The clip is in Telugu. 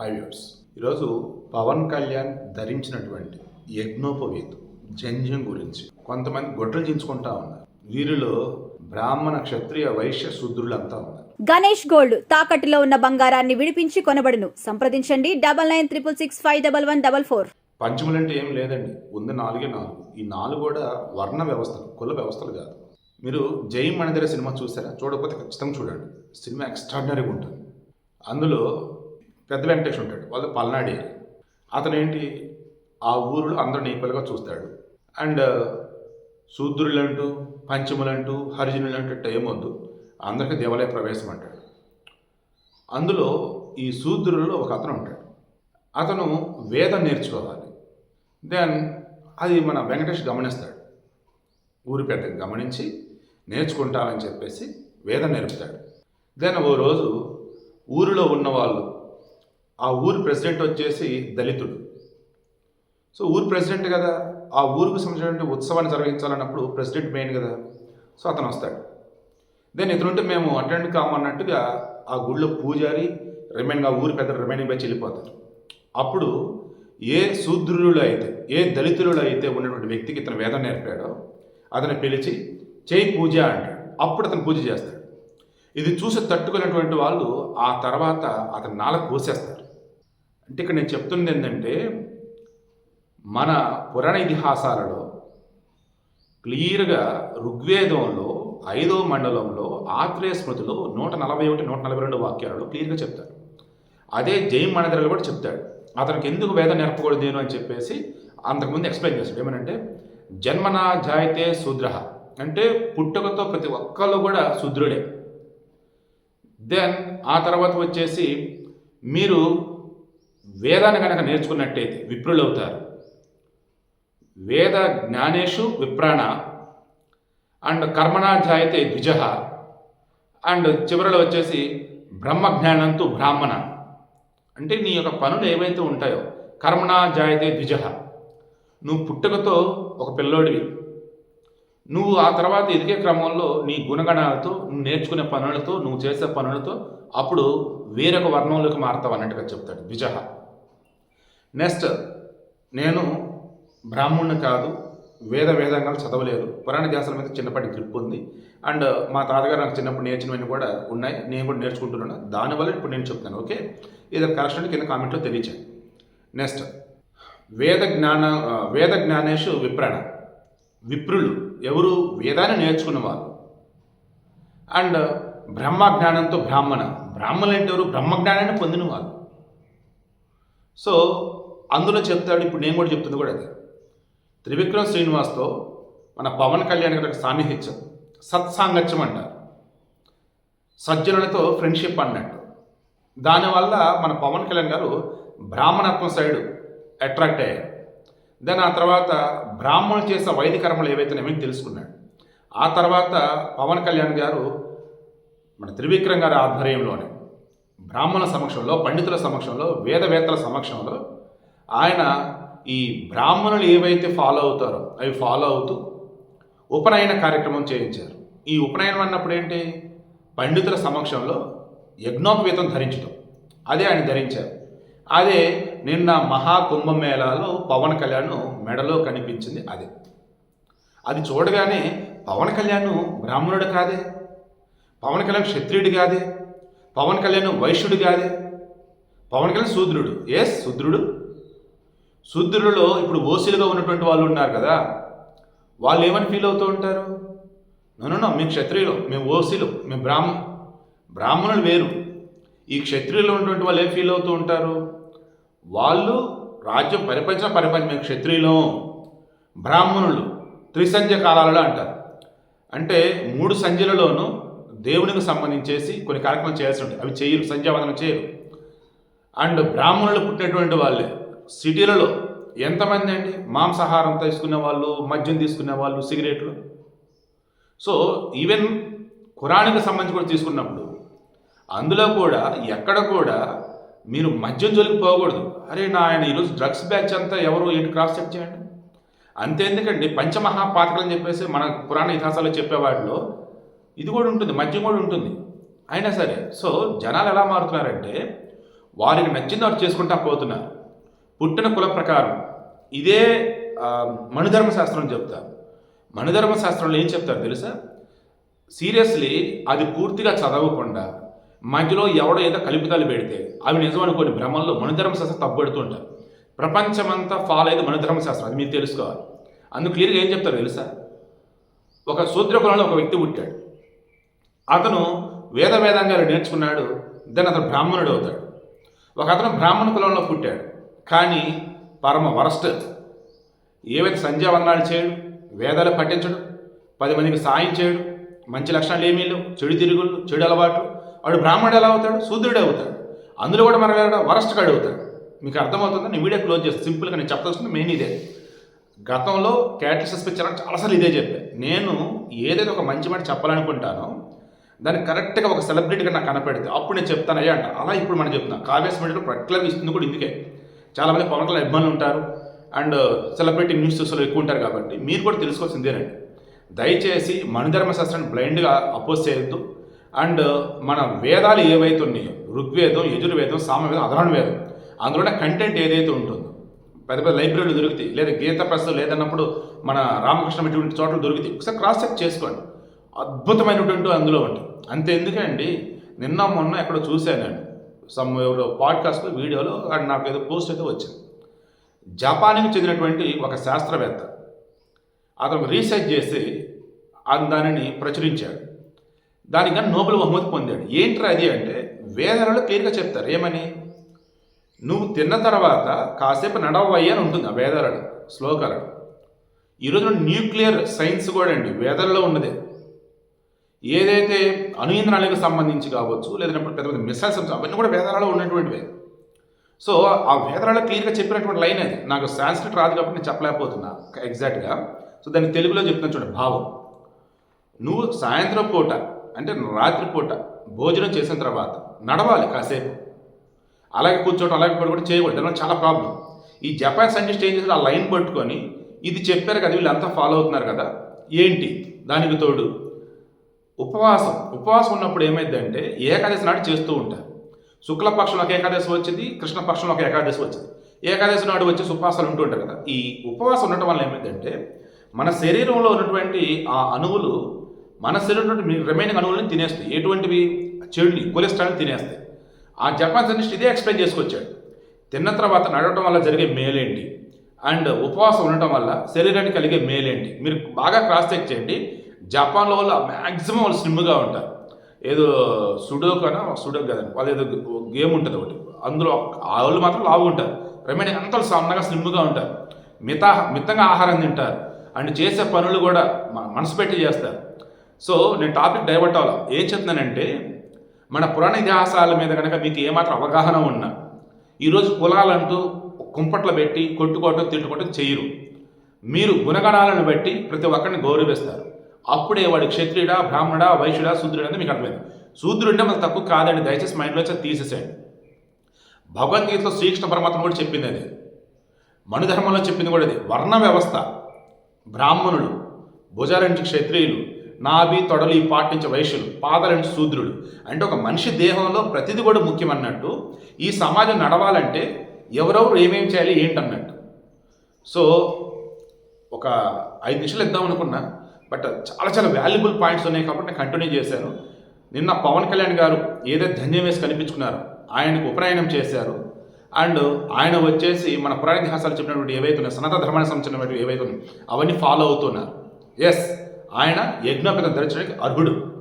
హై వ్యూర్స్ ఈరోజు పవన్ కళ్యాణ్ ధరించినటువంటి యజ్ఞోపవీత్ జంధ్యం గురించి. కొంతమంది గొడ్డలు చించుకుంటా ఉన్నారు. వీరిలో బ్రాహ్మణ క్షత్రియ వైశ్య శూద్రులంతా ఉన్నారు. గణేష్ గోల్డ్ తాకట్టులో ఉన్న బంగారాన్ని విడిపించి కొనబడును. సంప్రదించండి double nine triple six five double one double four. పంచములంటే ఏం లేదండి. ఉంది నాలుగే నాలుగు. ఈ నాలుగు కూడా వర్ణ వ్యవస్థలు కుల వ్యవస్థలు కాదు. మీరు జై మణిధర సినిమా చూసారా? చూడకపోతే ఖచ్చితంగా చూడండి. సినిమా ఎక్స్ట్రాడినరీగా ఉంటుంది. అందులో పెద్ద వెంకటేష్ ఉంటాడు వాళ్ళు పల్నాడి అతను ఏంటి ఆ ఊరిలో అందరిని ఈక్వల్గా చూస్తాడు. అండ్ శూద్రులంటూ పంచములంటూ హరిజనులంటూ ఏమొద్దు అందరికీ దేవాలయ ప్రవేశం అంటాడు. అందులో ఈ శూద్రులలో ఒక అతను ఉంటాడు. అతను వేదం నేర్చుకోవాలి. దెన్ అది మన వెంకటేష్ గమనిస్తాడు. ఊరి పెద్ద గమనించి నేర్చుకుంటామని చెప్పేసి వేదం నేర్పుతాడు. దెన్ ఓ రోజు ఊరిలో ఉన్న వాళ్ళు ఆ ఊరి ప్రెసిడెంట్ వచ్చేసి దళితుడు. సో ఊరు ప్రెసిడెంట్ కదా ఆ ఊరికి సంబంధించిన ఉత్సవాన్ని జరిగించాలన్నప్పుడు ప్రెసిడెంట్ మెయిన్ కదా సో అతను వస్తాడు. దెన్ ఇతనుంటే మేము అటెండ్ కామన్నట్టుగా ఆ గుళ్ళో పూజారి రిమైనింగ్ ఆ ఊరి పెద్ద రిమైనింగ్ బ్యాచ్ వెళ్ళిపోతారు. అప్పుడు ఏ శూద్రులు అయితే ఏ దళితులు అయితే ఉన్నటువంటి వ్యక్తికి ఇతను వేదం నేర్పాడో అతను పిలిచి చేయి పూజ అంటాడు. అప్పుడు అతను పూజ చేస్తాడు. ఇది చూసి తట్టుకునేటువంటి వాళ్ళు ఆ తర్వాత అతని నాలుగు కోసేస్తారు. అంటే ఇక్కడ నేను చెప్తున్నది ఏంటంటే మన పురాణ ఇతిహాసాలలో క్లియర్గా ఋగ్వేదంలో ఐదో మండలంలో ఆత్రేయ స్మృతిలో నూట నలభై ఒకటి నూట నలభై రెండు వాక్యాలలో క్లియర్గా చెప్తారు. అదే జైన్ మణిధరలు కూడా చెప్తాడు. అతనికి ఎందుకు వేదం నేర్పకూడదు నేను అని చెప్పేసి అంతకుముందు ఎక్స్ప్లెయిన్ చేస్తాడు ఏమనంటే జన్మనా జాయితే శూద్ర. అంటే పుట్టుకతో ప్రతి ఒక్కళ్ళు కూడా శూద్రుడే దెన్ ఆ తర్వాత వచ్చేసి మీరు వేదాన్ని కనుక నేర్చుకున్నట్టయితే విప్రులవుతారు. వేద జ్ఞానేషు విప్రాణ అండ్ కర్మణా ద్విజ అండ్ చివరిలో వచ్చేసి బ్రహ్మజ్ఞానంతో బ్రాహ్మణ. అంటే నీ యొక్క పనులు ఏవైతే ఉంటాయో కర్మణా జాయతే ద్విజ నువ్వు పుట్టుకతో ఒక పిల్లోడివి. నువ్వు ఆ తర్వాత ఎదిగే క్రమంలో నీ గుణగణాలతో నువ్వు నేర్చుకునే పనులతో నువ్వు చేసే పనులతో అప్పుడు వేరొక వర్ణంలోకి మారుతావు అన్నట్టుగా చెప్తాడు ద్విజ. నెక్స్ట్ నేను బ్రాహ్మణుని కాదు వేద వేదాంగాలు చదవలేదు. పురాణ ధ్యాసల మీద చిన్నప్పటి గ్రిప్ ఉంది. అండ్ మా తాతగారు నాకు చిన్నప్పుడు నేర్చినవన్నీ కూడా ఉన్నాయి. నేను కూడా నేర్చుకుంటున్నాను. దానివల్ల ఇప్పుడు నేను చెప్తాను ఓకే ఇది కరెక్ట్ కింద కామెంట్లో తెలియచాను నెక్స్ట్ వేద జ్ఞాన వేద జ్ఞానేషు విప్రణ. విప్రులు ఎవరు? వేదాన్ని నేర్చుకున్నవారు. అండ్ బ్రహ్మ జ్ఞానంతో బ్రాహ్మణ. బ్రాహ్మణులు అంటే ఎవరు? బ్రహ్మజ్ఞానాన్ని పొందిన వాళ్ళు సో అందులో చెప్తాడు ఇప్పుడు నేను కూడా చెప్తుంది కూడా అది. త్రివిక్రమ్ శ్రీనివాస్తో మన పవన్ కళ్యాణ్ గారికి సాన్నిహిత్యం సత్సాంగత్యం అంటారు. సజ్జనులతో ఫ్రెండ్షిప్ అన్నట్టు. దానివల్ల మన పవన్ కళ్యాణ్ గారు బ్రాహ్మణత్వం సైడు అట్రాక్ట్ అయ్యారు. దెన్ ఆ తర్వాత బ్రాహ్మణులు చేసే వైదిక కర్మలు ఏవైతే తెలుసుకున్నాడు. ఆ తర్వాత పవన్ కళ్యాణ్ గారు మన త్రివిక్రమ్ గారి ఆధ్వర్యంలోనే బ్రాహ్మణ సమక్షంలో పండితుల సమక్షంలో వేదవేత్తల సమక్షంలో ఆయన ఈ బ్రాహ్మణులు ఏవైతే ఫాలో అవుతారో అవి ఫాలో అవుతూ ఉపనయన కార్యక్రమం చేయించారు. ఈ ఉపనయనం అన్నప్పుడు ఏంటి? పండితుల సమక్షంలో యజ్ఞోపవేతం ధరించడం అదే ఆయన ధరించారు. అదే నిన్న మహాకుంభమేళాలో పవన్ కళ్యాణ్ మెడలో కనిపించింది అదే. అది చూడగానే పవన్ కళ్యాణ్ బ్రాహ్మణుడు కాదే? పవన్ కళ్యాణ్ క్షత్రియుడు కాదే? పవన్ కళ్యాణ్ వైశ్యుడు కాదే? పవన్ కళ్యాణ్ శూద్రుడు. ఎస్ శూద్రుడు? శూద్రులలో ఇప్పుడు ఓసీలుగా ఉన్నటువంటి వాళ్ళు ఉన్నారు కదా వాళ్ళు ఏమని ఫీల్ అవుతూ ఉంటారు? నన్ను మేము క్షత్రియులు మేము ఓసీలు మేము బ్రాహ్మ బ్రాహ్మణులు వేరు. ఈ క్షత్రియులు ఉన్నటువంటి వాళ్ళు ఏం ఫీల్ అవుతూ ఉంటారు? వాళ్ళు రాజ్యం పరిపాలించిన పరిపాలన మేము క్షత్రియులం బ్రాహ్మణులు త్రిసంధ్య కాలాలలో అంటారు. అంటే మూడు సంధ్యలలోనూ దేవునికి సంబంధించేసి కొన్ని కార్యక్రమాలు చేయాల్సి ఉంటాయి అవి చేయరు సంధ్యావందనం చేయరు. అండ్ బ్రాహ్మణులు పుట్టినటువంటి వాళ్ళే. సిటీలలో ఎంతమంది అండి? మాంసాహారం తీసుకునే వాళ్ళు మద్యం తీసుకునే వాళ్ళు సిగరెట్లు? సో ఈవెన్ ఖురానికి సంబంధించి కూడా తీసుకున్నప్పుడు అందులో కూడా ఎక్కడ కూడా మీరు మద్యం జోలికి పోకూడదు. అరే నా ఆయన ఈరోజు డ్రగ్స్ బ్యాచ్ అంతా ఎవరు ఏంటి క్రాస్ చెక్ చేయండి? అంతే ఎందుకండి? పంచమహాపాతకలు అని చెప్పేసి మన పురాణ ఇతిహాసాల్లో చెప్పేవాటిలో ఇది కూడా ఉంటుంది మద్యం కూడా ఉంటుంది. అయినా సరే సో జనాలు ఎలా మారుతున్నారంటే వారికి నచ్చింది వారు చేసుకుంటా పోతున్నారు. పుట్టిన కుల ప్రకారం. ఇదే ఆ, శాస్త్రం చెప్తారు. మనుధర్మ శాస్త్రంలో ఏం చెప్తారు తెలుసా? సీరియస్లీ అది పూర్తిగా చదవకుండా మధ్యలో ఎవడో ఏదో కలుపుతాలు పెడితే అవి నిజం అనుకోని భ్రమంలో మనుధర్మ శాస్త్రం తప్పుపెడుతుంటారు ప్రపంచమంతా ఫాలో అయ్యేది మనుధర్మ శాస్త్రం అది మీరు తెలుసుకోవాలి. అందుకు క్లియర్గా ఏం చెప్తారు తెలుసా? ఒక శూద్ర కులంలో ఒక వ్యక్తి పుట్టాడు. అతను వేద వేదాంగాలు నేర్చుకున్నాడు దాన్ని అతను బ్రాహ్మణుడు అవుతాడు. ఒక అతను బ్రాహ్మణ కులంలో పుట్టాడు. కానీ పరమ వరస్ట్. ఏవైతే సంధ్యావందనాలు చేయడు వేదాలు పఠించడు పది మందికి సాయం చేయడు మంచి లక్షణాలు ఏమీ లేవు చెడు తిరుగుళ్ళు చెడు అలవాట్లు. వాడు బ్రాహ్మణుడు ఎలా అవుతాడు? శూద్రుడే అవుతాడు. అందులో కూడా మన వరస్ట్ కాడు అవుతాడు. మీకు అర్థమవుతుందా? నేను వీడియో క్లోజ్ చేస్తాను సింపుల్గా నేను చెప్పదలుచుకుంది మెయిన్ ఇదే. గతంలో క్యాటలిసిస్ పిక్చర్ చాలాసార్లు ఇదే చెప్పాను నేను ఏదైతే ఒక మంచి మాట చెప్పాలనుకుంటానో దాన్ని కరెక్ట్గా ఒక సెలబ్రిటీగా నాకు కనపెడితే అప్పుడు నేను చెప్తాను అయ్యా అంట. అలా ఇప్పుడు మనం చెప్తున్నాం. కావ్యాస్ మీడియాలో పర్టికులర్గా ఇస్తుంది కూడా ఇందుకే. చాలామంది పవన్ కళ్యాణ్ అభిమానులు ఉంటారు. అండ్ సెలబ్రిటీ న్యూస్ చూసే ఎక్కువ ఉంటారు కాబట్టి మీరు కూడా తెలుసుకోవాల్సిందేనండి దయచేసి మణిధర్మశాస్త్రాన్ని బ్లైండ్గా అపోజ్ చేయొద్దు. అండ్ మన వేదాలు ఏవైతే ఉన్నాయో ఋగ్వేదం యజుర్వేదం సామవేదం అధరాణ వేదం అందులోనే కంటెంట్ ఏదైతే ఉంటుందో పెద్ద పెద్ద లైబ్రరీలు దొరుకుతాయి. లేదా గీత ప్రశ్న లేదన్నప్పుడు మన రామకృష్ణ ఇటువంటి చోట్ల దొరుకుతాయి. ఒకసారి క్రాస్ చెక్ చేసుకోండి. అద్భుతమైనటువంటి అందులో ఉంటుంది అంతే ఎందుకండి నిన్న మొన్న ఎక్కడో చూశానండి. సమ్ ఎవరో పాడ్కాస్ట్లో వీడియోలో నాకు ఏదో పోస్ట్ అయితే వచ్చింది. జపాన్కి చెందినటువంటి ఒక శాస్త్రవేత్త. అతను రీసెర్చ్ చేసి దానిని ప్రచురించాడు. దానికి నోబెల్ బహుమతి పొందాడు. ఏంట్రా అది అంటే వేదాలలో క్లియర్గా చెప్తారు. ఏమని? నువ్వు తిన్న తర్వాత కాసేపు నడవయ్యి అని ఉంటుంది ఆ వేదాలను శ్లోకాలను. ఈరోజు న్యూక్లియర్ సైన్స్ కూడా అండి వేదాలలో ఉన్నదే. ఏదైతే అణుయింద్రాలకు సంబంధించి కావచ్చు లేదంటే పెద్ద పెద్ద మిసైల్స్ అవన్నీ కూడా వేదాలలో ఉన్నటువంటివే. సో ఆ వేదాలలో క్లియర్గా చెప్పినటువంటి లైన్ అది. నాకు సాంస్క్రిట్ రాదు కాబట్టి నేను చెప్పలేకపోతున్నా ఎగ్జాక్ట్గా. సో దాన్ని తెలుగులో చెప్తున్నా చూడండి భావం. నువ్వు సాయంత్రం పూట అంటే రాత్రి పూట భోజనం చేసిన తర్వాత నడవాలి కాసేపు. అలాగే కూర్చోవడం అలాగే పడుకోవడం చేయకూడదు దానివల్ల చాలా ప్రాబ్లం. ఈ జపాన్ సైంటిస్ట్ ఏం చేశారు? ఆ లైన్ పట్టుకొని ఇది చెప్పారు కదా వీళ్ళంతా ఫాలో అవుతున్నారు కదా ఏంటి? దానికి తోడు ఉపవాసం. ఉపవాసం ఉన్నప్పుడు ఏమైందంటే ఏకాదశి నాడు చేస్తూ ఉంటారు. శుక్లపక్షంలో ఒక ఏకాదశి వచ్చింది కృష్ణపక్షంలో ఒక ఏకాదశి వచ్చింది. ఏకాదశి నాడు వచ్చి ఉపవాసాలు ఉంటూ ఉంటారు కదా. ఈ ఉపవాసం ఉండటం వల్ల ఏమైందంటే మన శరీరంలో ఉన్నటువంటి ఆ అణువులు మన శరీరంలో రిమైనింగ్ అణువులను తినేస్తాయి. ఎటువంటివి? చెడుని కొలెస్ట్రాల్ని తినేస్తాయి. ఆ జపాన్ సైంటిస్ట్ ఇదే ఎక్స్ప్లెయిన్ చేసుకొచ్చాడు. తిన్న తర్వాత నడవటం వల్ల జరిగే మేలేంటి? అండ్ ఉపవాసం ఉండటం వల్ల శరీరానికి కలిగే మేలేంటి? మీరు బాగా క్రాస్ చెక్ చేయండి. జపాన్లో వాళ్ళు మ్యాక్సిమం వాళ్ళు స్లిమ్గా ఉంటారు. ఏదో సుడోకనా? సుడోక్ కదండి వాళ్ళు ఏదో గేమ్ ఉంటుంది ఒకటి. అందులో ఆ వాళ్ళు మాత్రం లావు ఉంటారు. అంత అంతా సన్నగా స్లిమ్గా ఉంటారు. మితా మితంగా ఆహారం తింటారు. అండ్ చేసే పనులు కూడా మనసు పెట్టి చేస్తారు. సో నేను టాపిక్ డైవర్ట్ అవ్వాలి? ఏం చెప్తున్నానంటే మన పురాణ ఇతిహాసాల మీద కనుక మీకు ఏమాత్రం అవగాహన ఉన్నా ఈరోజు కులాలంటూ కుంపట్లు పెట్టి కొట్టుకోవటం తిట్టుకోవటం చేయరు. మీరు గుణగణాలను బట్టి ప్రతి ఒక్కరిని గౌరవిస్తారు. అప్పుడే వాడు క్షత్రియుడా బ్రాహ్మడా వైశ్యుడా శూద్రుడు అనేది మీకు అర్థమైంది. శూద్రుడే మనకు తక్కువ కాదండి దయచేసి మైండ్లో వచ్చి తీసేసేయండి. భగవద్గీతలో శ్రీకృష్ణ పరమాత్మ కూడా చెప్పింది అది. మనుధర్మంలో చెప్పింది కూడా అది. వర్ణ వ్యవస్థ బ్రాహ్మణుడు నుంచి క్షత్రియులు నాభి తొడలు ఈ పాటించే వైశ్యులు పాదలంటి శూద్రుడు. అంటే ఒక మనిషి దేహంలో ప్రతిది కూడా ముఖ్యమన్నట్టు ఈ సమాజం నడవాలంటే ఎవరెవరు ఏమేమి చేయాలి ఏంటన్నట్టు. సో ఒక ఐదు నిమిషాలు ఇద్దాం అనుకున్నా. బట్ చాలా చాలా వాల్యుబుల్ పాయింట్స్ ఉన్నాయి కాబట్టి నేను కంటిన్యూ చేశాను. నిన్న పవన్ కళ్యాణ్ గారు ఏదైతే ధన్యం వేసి కనిపించుకున్నారో ఆయనకు ఉపనయనం చేశారు. అండ్ ఆయన వచ్చేసి మన పురాణ ఇతిహాసాలు చెప్పినటువంటి ఏవైతే ఉన్నాయో సనాతన ధర్మానికి సంబంధించినటువంటి ఏవైతే ఉన్నాయో అవన్నీ ఫాలో అవుతున్నారు. ఎస్ ఆయన యజ్ఞోపేతం ధరించడానికి అర్హుడు.